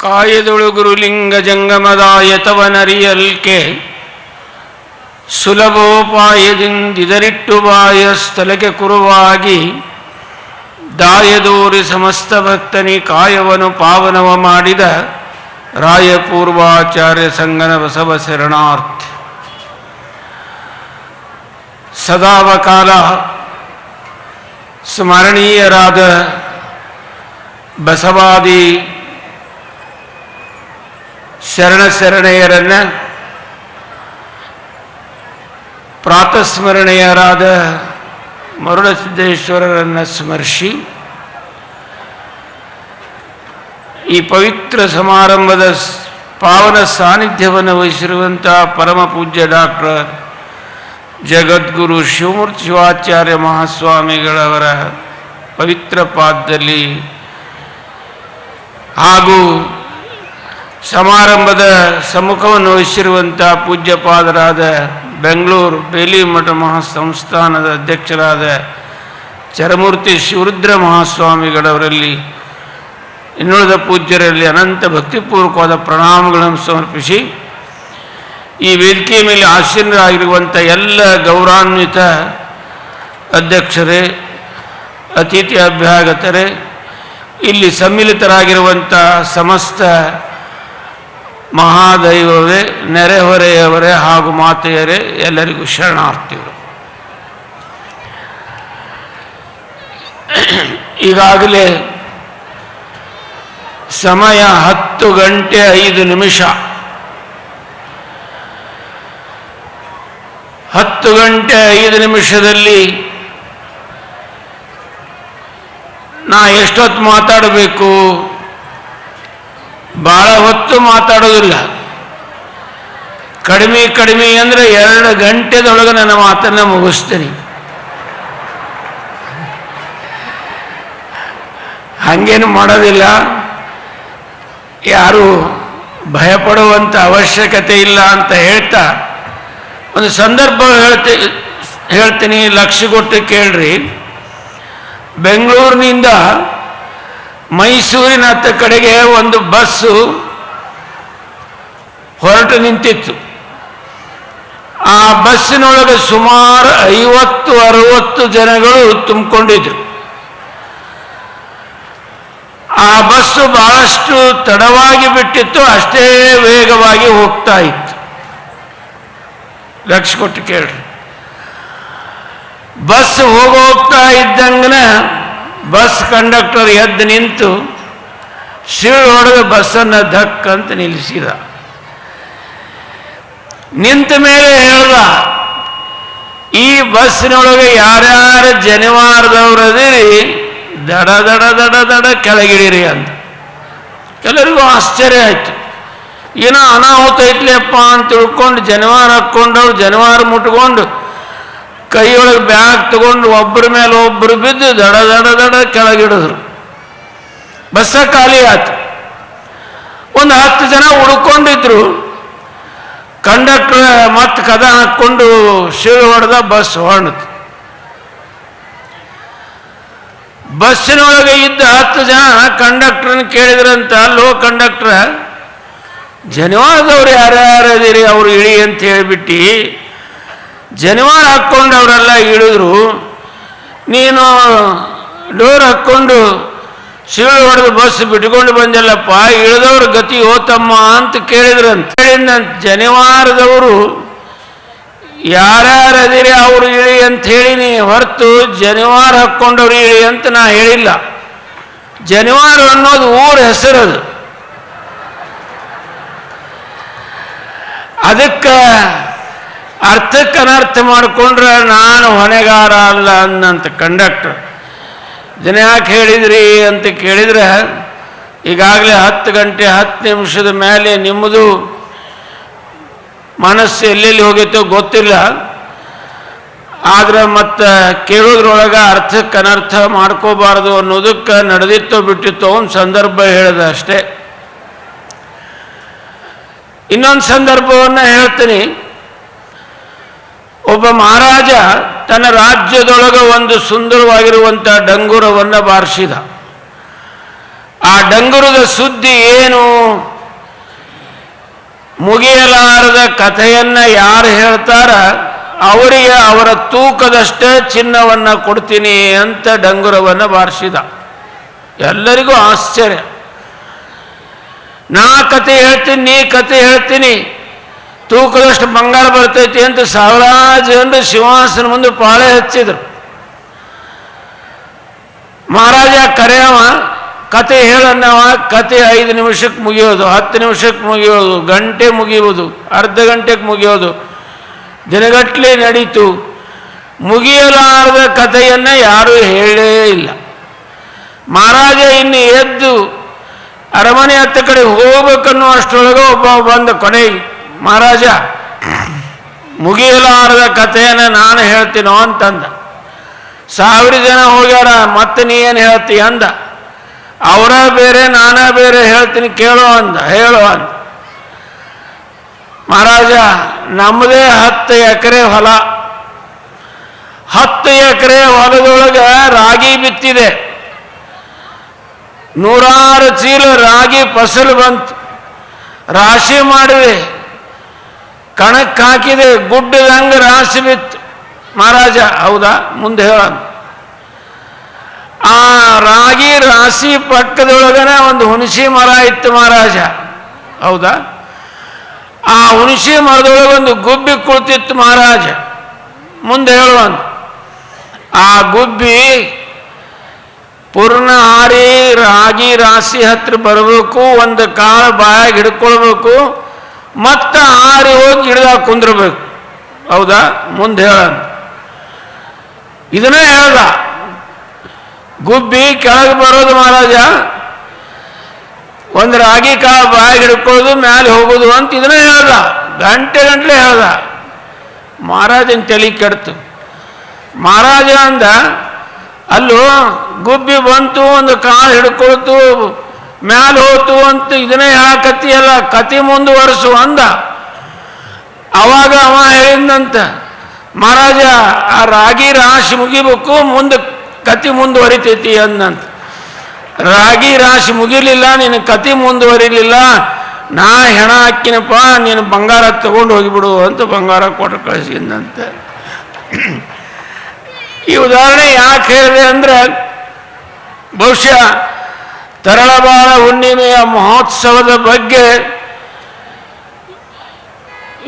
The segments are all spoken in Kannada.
ಕಾಯದೊಳು ಗುರುಲಿಂಗ ಜಂಗಮದಾಯತವನರಿಯಲ್ಕೆ ಸುಲಭೋಪಾಯದಿಂದಿದರಿಟ್ಟು ಬಾಯ ಸ್ಥಳಕ್ಕೆ ಕುರುವಾಗಿ ದಾಯದೋರಿ ಸಮಸ್ತ ಭಕ್ತನಿ ಕಾಯವನು ಪಾವನವ ಮಾಡಿದ ರಾಯಪೂರ್ವಾಚಾರ್ಯ ಸಂಗನ ಬಸವ ಶರಣಾರ್ಥ ಸದಾವಕಾಲ ಸ್ಮರಣೀಯರಾದ ಬಸವಾದಿ ಶರಣ ಶರಣೆಯರನ್ನ ಪ್ರಾತಸ್ಮರಣೆಯರಾದ ಮರುಳಸಿದ್ದೇಶ್ವರರನ್ನು ಸ್ಮರಿಸಿ ಈ ಪವಿತ್ರ ಸಮಾರಂಭದ ಪಾವನ ಸಾನ್ನಿಧ್ಯವನ್ನು ವಹಿಸಿರುವಂತಹ ಪರಮ ಪೂಜ್ಯ ಡಾಕ್ಟರ್ ಜಗದ್ಗುರು ಶಿವಮೂರ್ತಿ ಶಿವಾಚಾರ್ಯ ಮಹಾಸ್ವಾಮಿಗಳವರ ಪವಿತ್ರ ಪಾದದಲ್ಲಿ ಹಾಗೂ ಸಮಾರಂಭದ ಸಮ್ಮುಖವನ್ನು ವಹಿಸಿರುವಂಥ ಪೂಜ್ಯಪಾದರಾದ ಬೆಂಗಳೂರು ಬೇಲಿ ಮಠ ಮಹಾಸಂಸ್ಥಾನದ ಅಧ್ಯಕ್ಷರಾದ ಚರಮೂರ್ತಿ ಶಿವರುದ್ರ ಮಹಾಸ್ವಾಮಿಗಳವರಲ್ಲಿ ಇನ್ನುಳಿದ ಪೂಜ್ಯರಲ್ಲಿ ಅನಂತ ಭಕ್ತಿಪೂರ್ವಕವಾದ ಪ್ರಣಾಮಗಳನ್ನು ಸಮರ್ಪಿಸಿ, ಈ ವೇದಿಕೆಯ ಮೇಲೆ ಆಸೀನರಾಗಿರುವಂಥ ಎಲ್ಲ ಗೌರವಾನ್ವಿತ ಅಧ್ಯಕ್ಷರೇ, ಅತಿಥಿ ಅಭ್ಯಾಗತರೇ, ಇಲ್ಲಿ ಸಮ್ಮಿಲಿತರಾಗಿರುವಂಥ ಸಮಸ್ತ ಮಹಾದೈವವೇ, ನೆರೆಹೊರೆಯವರೇ ಹಾಗೂ ಮಾತೆಯರೇ, ಎಲ್ಲರಿಗೂ ಶರಣಾರ್ಥಿಗಳು. ಈಗಾಗಲೇ ಸಮಯ ಹತ್ತು ಗಂಟೆ ಐದು ನಿಮಿಷ. ಹತ್ತು ಗಂಟೆ ಐದು ನಿಮಿಷದಲ್ಲಿ ನಾ ಎಷ್ಟೊತ್ತು ಮಾತಾಡಬೇಕು? ಭಾಳ ಹೊತ್ತು ಮಾತಾಡೋದಿಲ್ಲ. ಕಡಿಮೆ ಕಡಿಮೆ ಅಂದರೆ ಎರಡು ಗಂಟೆದೊಳಗೆ ನನ್ನ ಮಾತನ್ನು ಮುಗಿಸ್ತೀನಿ. ಹಾಗೇನು ಮಾಡೋದಿಲ್ಲ. ಯಾರು ಭಯಪಡುವಂಥ ಅವಶ್ಯಕತೆ ಇಲ್ಲ ಅಂತ ಹೇಳ್ತಾ ಒಂದು ಸಂದರ್ಭ ಹೇಳ್ತಿ, ಹೇಳ್ತೀನಿ, ಲಕ್ಷ ಕೊಟ್ಟು ಕೇಳ್ರಿ. ಬೆಂಗಳೂರಿನಿಂದ ಮೈಸೂರಿನ ಹತ್ತ ಕಡೆಗೆ ಒಂದು ಬಸ್ಸು ಹೊರಟು ನಿಂತಿತ್ತು. ಆ ಬಸ್ಸಿನೊಳಗೆ ಸುಮಾರು ಐವತ್ತು, ಅರವತ್ತು ಜನಗಳು ತುಂಬಿಕೊಂಡಿದ್ರು. ಆ ಬಸ್ಸು ಬಹಳಷ್ಟು ತಡವಾಗಿ ಬಿಟ್ಟಿತ್ತು, ಅಷ್ಟೇ ವೇಗವಾಗಿ ಹೋಗ್ತಾ ಇತ್ತು. ಲಕ್ಷ ಕೊಟ್ಟು ಕೇಳ್ರಿ. ಬಸ್ ಹೋಗೋಗ್ತಾ ಇದ್ದಂಗನ ಬಸ್ ಕಂಡಕ್ಟರ್ ಎದ್ದು ನಿಂತು ಸಿಳು ಹೊಡೆದು ಬಸ್ಸನ್ನು ಧಕ್ ಅಂತ ನಿಲ್ಲಿಸಿದ. ನಿಂತ ಮೇಲೆ ಹೇಳ್ದ, ಈ ಬಸ್ಸಿನೊಳಗೆ ಯಾರ್ಯಾರು ಜನಿವಾರದವ್ರದಿರಿ ದಡ ದಡ ದಡ ದಡ ಕೆಳಗಿಡಿರಿ ಅಂತ. ಎಲ್ಲರಿಗೂ ಆಶ್ಚರ್ಯ ಆಯ್ತು. ಏನೋ ಅನಾಹುತ ಐತ್ಲಿಯಪ್ಪ ಅಂತ ತಿಳ್ಕೊಂಡು ಜನವಾರ ಹಾಕ್ಕೊಂಡವ್ರು ಜನವಾರ ಮುಟ್ಕೊಂಡು ಕೈಯೊಳಗೆ ಬ್ಯಾಗ್ ತಗೊಂಡು ಒಬ್ಬರ ಮೇಲೆ ಒಬ್ಬರು ಬಿದ್ದು ದಡ ದಡ ದಡ ಕೆಳಗಿಡಿದ್ರು. ಬಸ್ಸ ಖಾಲಿ ಆಯ್ತು. ಒಂದು ಹತ್ತು ಜನ ಉಳ್ಕೊಂಡಿದ್ರು ಕಂಡಕ್ಟರ್ ಮತ್ತೆ ಕದ ಹಾಕ್ಕೊಂಡು ಶಿಳು ಹೊಡೆದ ಬಸ್ ಹೊರಣಿತು ಬಸ್ಸಿನೊಳಗೆ ಇದ್ದ ಹತ್ತು ಜನ ಕಂಡಕ್ಟರ್ನ ಕೇಳಿದ್ರಂತ ಲೋ ಕಂಡಕ್ಟರ್, ಜನಿವಾರದವ್ರು ಯಾರ್ಯಾರು ಅವರು ಇಳಿ ಅಂತ ಹೇಳಿಬಿಟ್ಟು, ಜನಿವಾರ ಹಾಕ್ಕೊಂಡು ಅವರೆಲ್ಲ ಇಳಿದ್ರು. ನೀನು ಡೋರ್ ಹಾಕ್ಕೊಂಡು ಸಿಳು ಹೊಡೆದು ಬಸ್ ಬಿಟ್ಕೊಂಡು ಬಂದಲ್ಲಪ್ಪ, ಇಳಿದವ್ರ ಗತಿ ಹೋತಮ್ಮ ಅಂತ ಕೇಳಿದ್ರಂತ. ಹೇಳಿದಂತ ಜನಿವಾರದವರು ಯಾರ್ಯಾರು ಅದಿರಿ ಅವರು ಇಳಿ ಅಂತ ಹೇಳಿನಿ ಹೊರತು ಜನಿವಾರ ಹಾಕ್ಕೊಂಡವ್ರು ಇಳಿ ಅಂತ ನಾ ಹೇಳಿಲ್ಲ. ಜನಿವಾರ ಅನ್ನೋದು ಊರ ಹೆಸರದು. ಅದಕ್ಕೆ ಅರ್ಥಕ್ಕೆ ಅನರ್ಥ ಮಾಡಿಕೊಂಡ್ರೆ ನಾನು ಹೊಣೆಗಾರ ಅಲ್ಲ ಅನ್ನಂತ ಕಂಡಕ್ಟರ್. ದಿನ ಯಾಕೆ ಹೇಳಿದ್ರಿ ಅಂತ ಕೇಳಿದ್ರೆ ಈಗಾಗಲೇ ಹತ್ತು ಗಂಟೆ ಹತ್ತು ನಿಮಿಷದ ಮೇಲೆ ನಿಮ್ಮದು ಮನಸ್ಸು ಎಲ್ಲೆಲ್ಲಿ ಹೋಗೈತೋ ಗೊತ್ತಿಲ್ಲ. ಆದ್ರೆ ಮತ್ತೆ ಕೇಳೋದ್ರೊಳಗೆ ಅರ್ಥಕ್ಕೆ ಅನರ್ಥ ಮಾಡ್ಕೋಬಾರದು ಅನ್ನೋದಕ್ಕೆ ನಡೆದಿತ್ತೋ ಬಿಟ್ಟಿತ್ತೋ ಒಂದು ಸಂದರ್ಭ ಹೇಳಿದೆ ಅಷ್ಟೇ. ಇನ್ನೊಂದು ಸಂದರ್ಭವನ್ನು ಹೇಳ್ತೀನಿ. ಒಬ್ಬ ಮಹಾರಾಜ ತನ್ನ ರಾಜ್ಯದೊಳಗೆ ಒಂದು ಸುಂದರವಾಗಿರುವಂಥ ಡಂಗುರವನ್ನು ಬಾರಿಸಿದ. ಆ ಡಂಗುರದ ಸುದ್ದಿ ಏನು? ಮುಗಿಯಲಾರದ ಕಥೆಯನ್ನು ಯಾರು ಹೇಳ್ತಾರ? ಅವರಿಗೆ ಅವರ ತೂಕದಷ್ಟೇ ಚಿನ್ನವನ್ನು ಕೊಡ್ತೀನಿ ಅಂತ ಡಂಗುರವನ್ನು ಬಾರಿಸಿದ. ಎಲ್ಲರಿಗೂ ಆಶ್ಚರ್ಯ. ನಾ ಕತೆ ಹೇಳ್ತೀನಿ, ನೀ ಕತೆ ಹೇಳ್ತೀನಿ, ತೂಕದಷ್ಟು ಬಂಗಾರ ಬರ್ತೈತಿ ಅಂತ ಸಾವಿರಾರು ಜನರು ಶಿವಾಸನ ಮುಂದೆ ಪಾಳೆ ಹಚ್ಚಿದ್ರು. ಮಹಾರಾಜ ಕರೆಯವ ಕತೆ ಹೇಳನ್ನವ ಕತೆ ಐದು ನಿಮಿಷಕ್ಕೆ ಮುಗಿಯೋದು, ಹತ್ತು ನಿಮಿಷಕ್ಕೆ ಮುಗಿಯೋದು, ಗಂಟೆ ಮುಗಿಯುವುದು, ಅರ್ಧ ಗಂಟೆಗೆ ಮುಗಿಯೋದು. ದಿನಗಟ್ಟಲೆ ನಡೀತು. ಮುಗಿಯಲಾರದ ಕಥೆಯನ್ನು ಯಾರೂ ಹೇಳೇ ಇಲ್ಲ. ಮಹಾರಾಜ ಇನ್ನು ಎದ್ದು ಅರಮನೆ ಹತ್ತ ಕಡೆ ಹೋಗ್ಬೇಕನ್ನೋ ಅಷ್ಟರೊಳಗೆ ಒಬ್ಬ ಬಂದ ಕೊನೆ, ಮಹಾರಾಜ, ಮುಗಿಯಲಾರದ ಕಥೆಯನ್ನು ನಾನು ಹೇಳ್ತೀನೋ? ಅಂತಂದ. ಸಾವಿರ ಜನ ಹೋಗ್ಯಾರ, ಮತ್ತೆ ನೀ ಏನು ಹೇಳ್ತೀಯ ಅಂದ. ಅವರ ಬೇರೆ, ನಾನೇ ಬೇರೆ ಹೇಳ್ತೀನಿ, ಕೇಳೋ ಅಂದ, ಹೇಳೋ ಅಂದ. ಮಹಾರಾಜ ನಮ್ಮದೇ ಹತ್ತು ಎಕರೆ ಹೊಲ. ಹತ್ತು ಎಕರೆ ಹೊಲದೊಳಗೆ ರಾಗಿ ಬಿತ್ತಿದೆ. ನೂರಾರು ಚೀಲ ರಾಗಿ ಫಸಲು ಬಂತು. ರಾಶಿ ಮಾಡಿದೆ. ಕಣಕ್ಕೆ ಹಾಕಿದೆ, ಗುಡ್ಡದಂಗೆ ರಾಶಿ ಬಿತ್ತು. ಮಹಾರಾಜ, ಹೌದಾ? ಮುಂದೆ ಹೇಳ ಆ ರಾಗಿ ರಾಶಿ ಪಕ್ಕದೊಳಗನೆ ಒಂದು ಹುಣಸಿ ಮರ ಇತ್ತು ಮಹಾರಾಜ. ಹೌದಾ? ಆ ಹುಣಸಿ ಮರದೊಳಗೆ ಒಂದು ಗುಬ್ಬಿ ಕುಳಿತಿತ್ತು ಮಹಾರಾಜ. ಮುಂದೆ ಹೇಳುವಂತ ಆ ಗುಬ್ಬಿ ಪೂರ್ಣ ಹಾರಿ ರಾಗಿ ರಾಶಿ ಹತ್ರ ಬರಬೇಕು, ಒಂದು ಕಾಳು ಬಾಯಾಗಿ ಹಿಡ್ಕೊಳ್ಬೇಕು, ಮತ್ತೆ ಹಾರಿ ಹೋಗಿ ಗಿಡದಾಗ ಕುಂದಿರ್ಬೇಕು. ಹೌದಾ? ಮುಂದೆ ಹೇಳ ಇದನ್ನೇ ಹೇಳ್ದ. ಗುಬ್ಬಿ ಕೆಳಗೆ ಬರೋದು ಮಹಾರಾಜ. ಒಂದು ರಾಗಿ ಕಾಳು ಬಾಯಿಗೆ ಹಿಡ್ಕೊಳ್ಳೋದು, ಮ್ಯಾಲೆ ಹೋಗೋದು ಅಂತ ಇದನ್ನ ಹೇಳ್ದ. ಗಂಟೆ ಗಂಟಲೆ ಹೇಳ್ದ. ಮಹಾರಾಜನ ತಲೆ ಕೆಡ್ತು. ಮಹಾರಾಜ ಅಂದ, ಅಲ್ಲೂ, ಗುಬ್ಬಿ ಬಂತು, ಒಂದು ಕಾಲು ಹಿಡ್ಕೊಳ್ತು, ಮ್ಯಾಲೆ ಹೋತು ಅಂತ ಇದನ್ನೇ ಹೇಳಕತ್ತಿಯಲ್ಲ, ಕತಿ ಮುಂದುವರಿಸು ಅಂದ. ಅವಾಗ ಅವ ಹೇಳಿದಂತ ಮಹಾರಾಜ, ಆ ರಾಗಿ ರಾಶಿ ಮುಗಿಬೇಕು, ಮುಂದೆ ಕತಿ ಮುಂದುವರಿತೈತಿ ಅಂದಂತ. ರಾಗಿ ರಾಶಿ ಮುಗಿಲಿಲ್ಲ, ನಿನ್ನ ಕತಿ ಮುಂದುವರಿಲಿಲ್ಲ, ನಾ ಹೆಣ ಹಾಕಿನಪ್ಪ, ನೀನು ಬಂಗಾರ ತಗೊಂಡು ಹೋಗಿಬಿಡು ಅಂತ ಬಂಗಾರ ಕೊಟ್ಟು ಕಳಿಸಿದಂತೆ ಈ ಉದಾಹರಣೆ ಯಾಕೆ ಹೇಳಿದೆ ಅಂದ್ರೆ, ಬಹುಶಃ ತರಳಬಾಳ ಹುಣ್ಣಿಮೆಯ ಮಹೋತ್ಸವದ ಬಗ್ಗೆ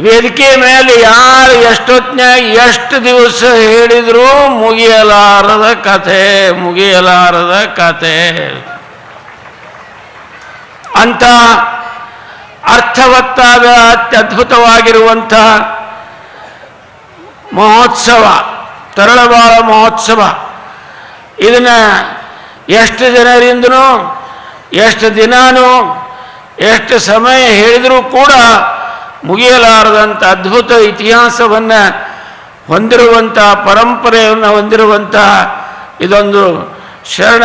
ವೇದಿಕೆ ಮೇಲೆ ಯಾರು ಎಷ್ಟೊತ್ತಿನಾಗ ಎಷ್ಟು ದಿವಸ ಹೇಳಿದರೂ ಮುಗಿಯಲಾರದ ಕಥೆ ಮುಗಿಯಲಾರದ ಕಥೆ. ಅಂತ ಅರ್ಥವತ್ತಾದ, ಅತ್ಯದ್ಭುತವಾಗಿರುವಂಥ ಮಹೋತ್ಸವ, ತರಳಬಾಳ ಮಹೋತ್ಸವ. ಇದನ್ನು ಎಷ್ಟು ಜನರಿಂದನೂ, ಎಷ್ಟು ದಿನಾನೂ, ಎಷ್ಟು ಸಮಯ ಹೇಳಿದರೂ ಕೂಡ ಮುಗಿಯಲಾರದಂಥ ಅದ್ಭುತ ಇತಿಹಾಸವನ್ನು ಹೊಂದಿರುವಂಥ ಪರಂಪರೆಯನ್ನು ಹೊಂದಿರುವಂತಹ ಇದೊಂದು ಶರಣ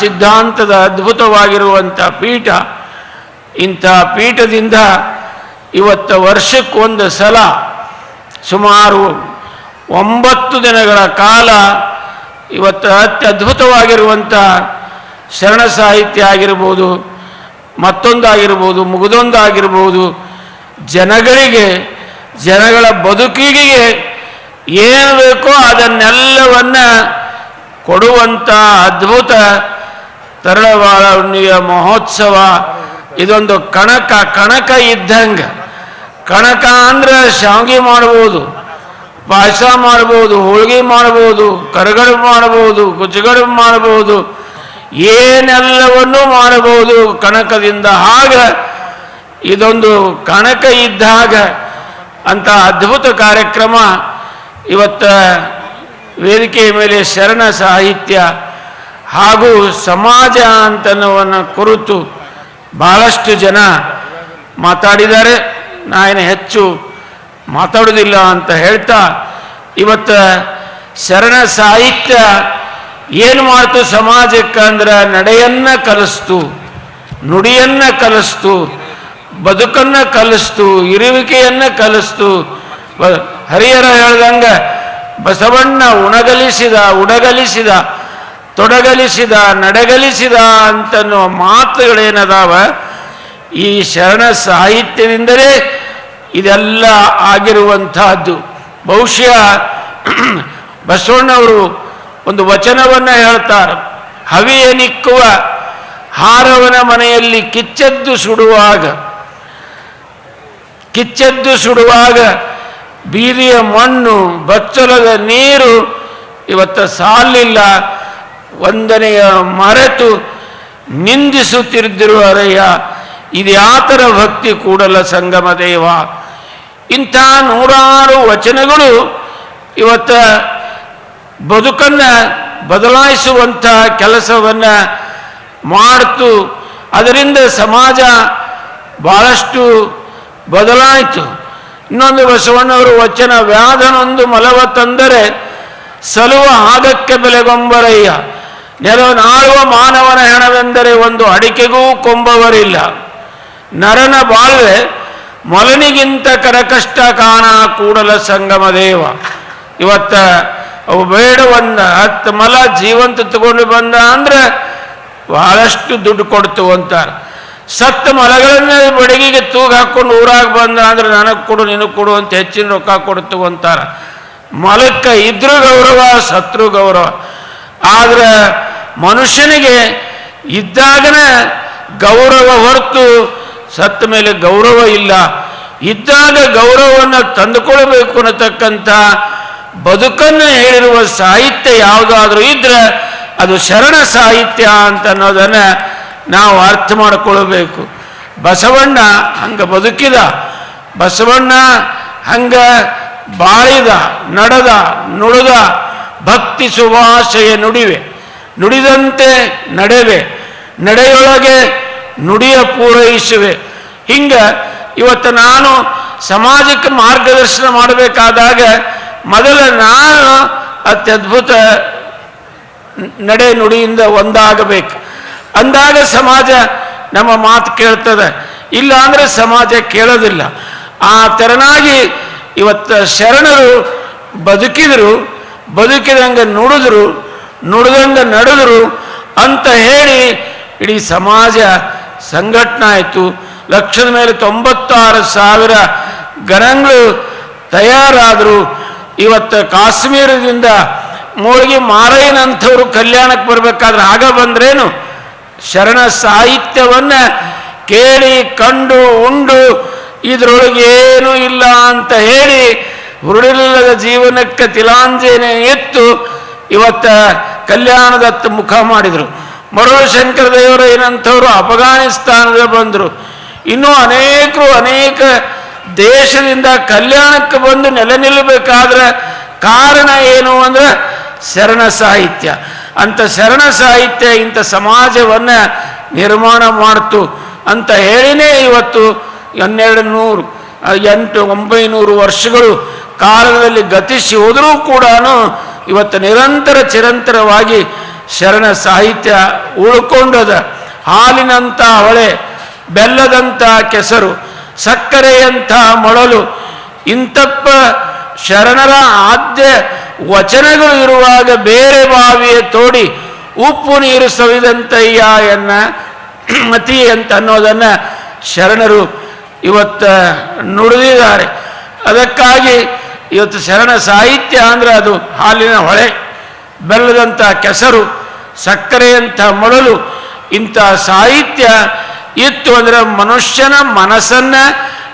ಸಿದ್ಧಾಂತದ ಅದ್ಭುತವಾಗಿರುವಂಥ ಪೀಠ. ಇಂಥ ಪೀಠದಿಂದ ಇವತ್ತು ವರ್ಷಕ್ಕೊಂದು ಸಲ ಸುಮಾರು ಒಂಬತ್ತು ದಿನಗಳ ಕಾಲ ಇವತ್ತು ಅತ್ಯದ್ಭುತವಾಗಿರುವಂಥ ಶರಣ ಸಾಹಿತ್ಯ ಆಗಿರ್ಬೋದು, ಮತ್ತೊಂದಾಗಿರ್ಬೋದು, ಮುಗಿದೊಂದಾಗಿರ್ಬೋದು ಜನಗಳಿಗೆ, ಜನಗಳ ಬದುಕಿಗೆ ಏನು ಬೇಕೋ ಅದನ್ನೆಲ್ಲವನ್ನ ಕೊಡುವಂಥ ಅದ್ಭುತ ತರಳವಾಳ ಹುಣ್ಣಿಯ ಮಹೋತ್ಸವ. ಇದೊಂದು ಕಣಕ ಕಣಕ ಇದ್ದಂಗೆ. ಕಣಕ ಅಂದ್ರೆ ಶಾವಿಗೆ ಮಾಡ್ಬೋದು ಪಾಯಸ ಮಾಡ್ಬೋದು ಹೋಳಿಗೆ ಮಾಡ್ಬೋದು ಕರಗಡುಬು ಮಾಡ್ಬೋದು ಗುಜ್ಜಗಡುಬು ಮಾಡ್ಬೋದು ಏನೆಲ್ಲವನ್ನೂ ಮಾಡಬಹುದು ಕಣಕದಿಂದ. ಆಗ ಇದೊಂದು ಕಣಕ ಇದ್ದಾಗ ಅಂತ ಅದ್ಭುತ ಕಾರ್ಯಕ್ರಮ. ಇವತ್ತ ವೇದಿಕೆಯ ಮೇಲೆ ಶರಣ ಸಾಹಿತ್ಯ ಹಾಗೂ ಸಮಾಜ ಅಂತನವನ್ನು ಕುರಿತು ಬಹಳಷ್ಟು ಜನ ಮಾತಾಡಿದ್ದಾರೆ. ನಾನು ಹೆಚ್ಚು ಮಾತಾಡೋದಿಲ್ಲ ಅಂತ ಹೇಳ್ತಾ, ಇವತ್ತು ಶರಣ ಸಾಹಿತ್ಯ ಏನು ಮಾಡ್ತು ಸಮಾಜಕ್ಕೆ ಅಂದ್ರೆ ನಡೆಯನ್ನ ಕಲಿಸ್ತು, ನುಡಿಯನ್ನ ಕಲಿಸ್ತು ಬದುಕನ್ನ ಕಲಿಸ್ತು, ಇರುವಿಕೆಯನ್ನ ಕಲಿಸ್ತು. ಹರಿಹರ ಹೇಳ್ದಂಗೆ, ಬಸವಣ್ಣ ಉಣಗಲಿಸಿದ, ಉಡಗಲಿಸಿದ, ತೊಡಗಲಿಸಿದ, ನಡಗಲಿಸಿದ ಅಂತನ್ನುವ ಮಾತುಗಳೇನದಾವ? ಈ ಶರಣ ಸಾಹಿತ್ಯದಿಂದಲೇ ಇದೆಲ್ಲ ಆಗಿರುವಂತಹದ್ದು. ಬಹುಶಃ ಬಸವಣ್ಣವರು ಒಂದು ವಚನವನ್ನು ಹೇಳ್ತಾರೆ. ಹವಿಯನಿಕ್ಕುವ ಹಾರವನ ಮನೆಯಲ್ಲಿ ಕಿಚ್ಚದ್ದು ಸುಡುವಾಗ ಕಿಚ್ಚೆದ್ದು ಸುಡುವಾಗ ಬೀದಿಯ ಮಣ್ಣು, ಬಚ್ಚಲದ ನೀರು ಇವತ್ತ ಸಾಲಿಲ್ಲ. ವಂದನೆಯ ಮರೆತು ನಿಂದಿಸುತ್ತಿದ್ದಿರುವ ಅರಯ್ಯ ಇದ್ಯಾತರ ಭಕ್ತಿ ಕೂಡಲ ಸಂಗಮ ದೇವ. ಇಂಥ ನೂರಾರು ವಚನಗಳು ಇವತ್ತ ಬದುಕನ್ನು ಬದಲಾಯಿಸುವಂಥ ಕೆಲಸವನ್ನು ಮಾಡ್ತು. ಅದರಿಂದ ಸಮಾಜ ಭಾಳಷ್ಟು ಬದಲಾಯಿತು. ಇನ್ನೊಂದು ಬಸವಣ್ಣವರು ವಚನ, ವ್ಯಾಧನೊಂದು ಮಲವ ತಂದರೆ ಸಲುವ ಆಗಕ್ಕೆ ಬೆಲೆಗೊಂಬರಯ್ಯ ನೆರವನಾಳುವ ಮಾನವನ ಹೆಣವೆಂದರೆ ಒಂದು ಅಡಿಕೆಗೂ ಕೊಂಬವರಿಲ್ಲ. ನರನ ಬಾಳ್ವೆ ಮೊಲನಿಗಿಂತ ಕರಕಷ್ಟ ಕಾಣ ಕೂಡಲ ಸಂಗಮ ದೇವ. ಇವತ್ತ ಬೇಡವನ್ನ ಹತ್ತು ಮಲ ಜೀವಂತ ತಗೊಂಡು ಬಂದ ಅಂದ್ರೆ ಬಹಳಷ್ಟು ದುಡ್ಡು ಕೊಡ್ತು ಅಂತಾರೆ. ಸತ್ತ ಮಲಗಳನ್ನ ಬಡಗಿಗೆ ತೂಗು ಹಾಕೊಂಡು ಊರಾಗ ಬಂದ ಅಂದ್ರೆ ನನಗೆ ಕೊಡು, ನಿನಗೆ ಕೊಡು ಅಂತ ಹೆಚ್ಚಿನ ರೊಕ್ಕ ಕೊಡ್ತು ಅಂತಾರೆ. ಮಲಕ್ಕ ಇದ್ರೂ ಗೌರವ, ಸತ್ರು ಗೌರವ. ಆದ್ರೆ ಮನುಷ್ಯನಿಗೆ ಇದ್ದಾಗನ ಗೌರವ ಹೊರತು, ಸತ್ತ ಮೇಲೆ ಗೌರವ ಇಲ್ಲ. ಇದ್ದಾಗ ಗೌರವವನ್ನು ತಂದುಕೊಳ್ಬೇಕು ಅನ್ನತಕ್ಕಂಥ ಬದುಕನ್ನು ಹೇಳಿರುವ ಸಾಹಿತ್ಯ ಯಾವುದಾದ್ರೂ ಇದ್ರೆ ಅದು ಶರಣ ಸಾಹಿತ್ಯ ಅಂತ ಅನ್ನೋದನ್ನು ನಾವು ಅರ್ಥ ಮಾಡಿಕೊಳ್ಳಬೇಕು. ಬಸವಣ್ಣ ಹಂಗ ಬದುಕಿದ. ಬಸವಣ್ಣ ಹಂಗ ಬಾಳಿದ, ನಡೆದ ನುಡಿದ ಭಕ್ತಿ ಸುಭಾಷೆಯ ನುಡಿವೆ. ನುಡಿದಂತೆ ನಡೆವೆ. ನಡೆಯೊಳಗೆ ನುಡಿಯ ಪೂರೈಸುವೆ. ಹಿಂಗ ಇವತ್ತು ನಾನು ಸಮಾಜಕ್ಕೆ ಮಾರ್ಗದರ್ಶನ ಮಾಡಬೇಕಾದಾಗ ಮೊದಲ ನಾನು ಅತ್ಯದ್ಭುತ ನಡೆ ನುಡಿಯಿಂದ ಒಂದಾಗಬೇಕು. ಅಂದಾಗ ಸಮಾಜ ನಮ್ಮ ಮಾತು ಕೇಳ್ತದೆ. ಇಲ್ಲ ಅಂದರೆ ಸಮಾಜ ಕೇಳೋದಿಲ್ಲ. ಆ ತೆರನಾಗಿ ಇವತ್ತು ಶರಣರು ಬದುಕಿದರು, ಬದುಕಿದಂಗೆ ನುಡಿದ್ರು, ನುಡಿದಂಗೆ ನಡೆದ್ರು ಅಂತ ಹೇಳಿ ಇಡೀ ಸಮಾಜ ಸಂಘಟನೆ ಆಯಿತು. ಲಕ್ಷದ ಮೇಲೆ ತೊಂಬತ್ತಾರು ಸಾವಿರ ಗಣಗಳು ತಯಾರಾದರು. ಇವತ್ತು ಕಾಶ್ಮೀರದಿಂದ ಮೂಳಿಗೆ ಮಾರಯ್ಯನಂಥವ್ರು ಕಲ್ಯಾಣಕ್ಕೆ ಬರಬೇಕಾದ್ರೆ ಆಗ ಬಂದ್ರೇನು? ಶರಣ ಸಾಹಿತ್ಯವನ್ನು ಕೇಳಿ ಕಂಡು ಉಂಡು, ಇದರೊಳಗೆ ಏನು ಇಲ್ಲ ಅಂತ ಹೇಳಿ ಹುರುಳಿಲ್ಲದ ಜೀವನಕ್ಕೆ ತಿಲಾಂಜನೆ ಎತ್ತು ಇವತ್ತ ಕಲ್ಯಾಣದತ್ತ ಮುಖ ಮಾಡಿದರು. ಮರೋ ಶಂಕರ ದೇವರಯ್ಯನಂಥವ್ರು ಅಫಘಾನಿಸ್ತಾನದ ಬಂದರು. ಇನ್ನೂ ಅನೇಕರು ಅನೇಕ ದೇಶದಿಂದ ಕಲ್ಯಾಣಕ್ಕೆ ಬಂದು ನೆಲೆ ನಿಲ್ಲಬೇಕಾದ್ರೆ ಕಾರಣ ಏನು ಅಂದ್ರೆ ಶರಣ ಸಾಹಿತ್ಯ. ಅಂತ ಶರಣ ಸಾಹಿತ್ಯ ಇಂಥ ಸಮಾಜವನ್ನು ನಿರ್ಮಾಣ ಮಾಡ್ತು ಅಂತ ಹೇಳಿನೇ ಇವತ್ತು ಹನ್ನೆರಡು ನೂರು, ಎಂಟು, ಒಂಬೈನೂರು ವರ್ಷಗಳು ಕಾಲದಲ್ಲಿ ಗತಿಸಿ ಹೋದರೂ ಕೂಡ ಇವತ್ತು ನಿರಂತರ ಚಿರಂತರವಾಗಿ ಶರಣ ಸಾಹಿತ್ಯ ಉಳ್ಕೊಂಡದ. ಹಾಲಿನಂಥ ಹೊಳೆ ಬೆಲ್ಲದಂಥ ಕೆಸರು, ಸಕ್ಕರೆಯಂಥ ಮೊಳಲು ಇಂತಪ್ಪ ಶರಣರ ಆದ್ಯ ವಚನಗಳು ಇರುವಾಗ ಬೇರೆ ಬಾವಿಯ ತೋಡಿ ಉಪ್ಪು ನೀರು ಸವಿದಂತಯ್ಯ ಎನ್ನ ಮತಿ ಅಂತ ಅನ್ನೋದನ್ನು ಶರಣರು ಇವತ್ತ ನುಡಿದಿದ್ದಾರೆ. ಅದಕ್ಕಾಗಿ ಇವತ್ತು ಶರಣ ಸಾಹಿತ್ಯ ಅಂದ್ರೆ ಅದು ಹಾಲಿನ ಹೊಳೆ ಬೆಲ್ಲದಂಥ ಕೆಸರು ಸಕ್ಕರೆಯಂಥ ಮೊಳಲು ಇಂಥ ಸಾಹಿತ್ಯ ಇತ್ತು ಅಂದ್ರೆ ಮನುಷ್ಯನ ಮನಸ್ಸನ್ನು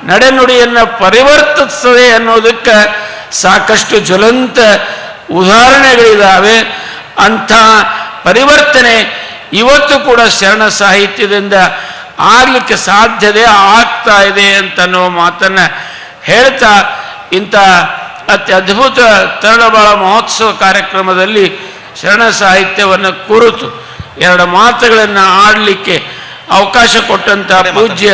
ನಡೆನುಡಿಯನ್ನು ಪರಿವರ್ತಿಸ್ತದೆ ಅನ್ನೋದಕ್ಕೆ ಸಾಕಷ್ಟು ಜ್ವಲಂತ ಉದಾಹರಣೆಗಳಿದ್ದಾವೆ ಅಂಥ ಪರಿವರ್ತನೆ ಇವತ್ತು ಕೂಡ ಶರಣ ಸಾಹಿತ್ಯದಿಂದ ಆಗಲಿಕ್ಕೆ ಸಾಧ್ಯತೆ ಆಗ್ತಾ ಇದೆ ಅಂತನ್ನೋ ಮಾತನ್ನು ಹೇಳ್ತಾ ಇಂಥ ಅತ್ಯದ್ಭುತ ತರಳಬಾಳ ಮಹೋತ್ಸವ ಕಾರ್ಯಕ್ರಮದಲ್ಲಿ ಶರಣ ಸಾಹಿತ್ಯವನ್ನು ಕುರಿತು ಎರಡು ಮಾತುಗಳನ್ನು ಆಡಲಿಕ್ಕೆ ಅವಕಾಶ ಕೊಟ್ಟಂಥ ಪೂಜ್ಯ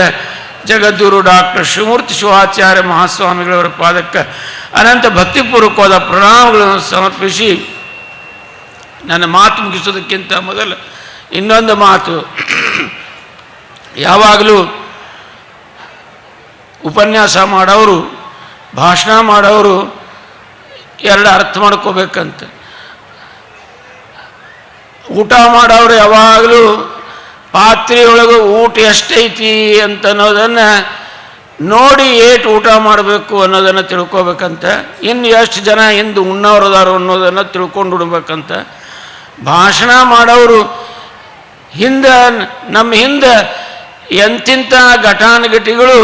ಜಗದ್ಗುರು ಡಾಕ್ಟರ್ ಶಿವಮೂರ್ತಿ ಶಿವಾಚಾರ್ಯ ಮಹಾಸ್ವಾಮಿಗಳವರ ಪಾದಕ್ಕೆ ಅನಂತ ಭಕ್ತಿಪೂರ್ವಕವಾದ ಪ್ರಣಾಮಗಳನ್ನು ಸಮರ್ಪಿಸಿ ನನ್ನ ಮಾತು ಮುಗಿಸೋದಕ್ಕಿಂತ ಮೊದಲು ಇನ್ನೊಂದು ಮಾತು. ಯಾವಾಗಲೂ ಉಪನ್ಯಾಸ ಮಾಡೋರು, ಭಾಷಣ ಮಾಡೋರು ಎರಡು ಅರ್ಥ ಮಾಡ್ಕೋಬೇಕಂತ. ಊಟ ಮಾಡೋರು ಯಾವಾಗಲೂ ಪಾತ್ರೆಯೊಳಗೆ ಊಟ ಎಷ್ಟೈತಿ ಅಂತ ಅನ್ನೋದನ್ನು ನೋಡಿ ಏಟು ಊಟ ಮಾಡಬೇಕು ಅನ್ನೋದನ್ನು ತಿಳ್ಕೊಬೇಕಂತ ಇನ್ನು ಎಷ್ಟು ಜನ ಹಿಂದೆ ಉಣ್ಣವ್ರದಾರು ಅನ್ನೋದನ್ನು ತಿಳ್ಕೊಂಡು ಉಡ್ಬೇಕಂತ ಭಾಷಣ ಮಾಡೋರು ಹಿಂದೆ ನಮ್ಮ ಹಿಂದೆ ಎಂತಿಂಥ ಘಟಾನುಘಟಿಗಳು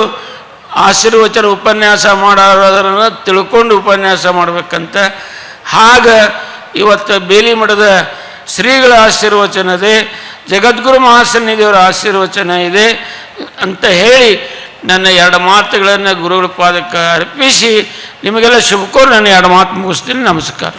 ಆಶೀರ್ವಚನ ಉಪನ್ಯಾಸ ಮಾಡೋದನ್ನು ತಿಳ್ಕೊಂಡು ಉಪನ್ಯಾಸ ಮಾಡಬೇಕಂತ. ಹಾಗ ಇವತ್ತು ಬೇಲಿ ಮಠದ ಶ್ರೀಗಳ ಆಶೀರ್ವಚನದೇ ಜಗದ್ಗುರು ಮಹಾಸನ್ನಿಧಿಯವರ ಆಶೀರ್ವಚನ ಇದೆ ಅಂತ ಹೇಳಿ ನನ್ನ ಎರಡು ಮಾತುಗಳನ್ನು ಗುರುಗಳ ಪಾದಕ್ಕೆ ಅರ್ಪಿಸಿ ನಿಮಗೆಲ್ಲ ಶುಭಕೋರು. ನನ್ನ ಎರಡು ಮಾತು ಮುಗಿಸ್ತೀನಿ. ನಮಸ್ಕಾರ.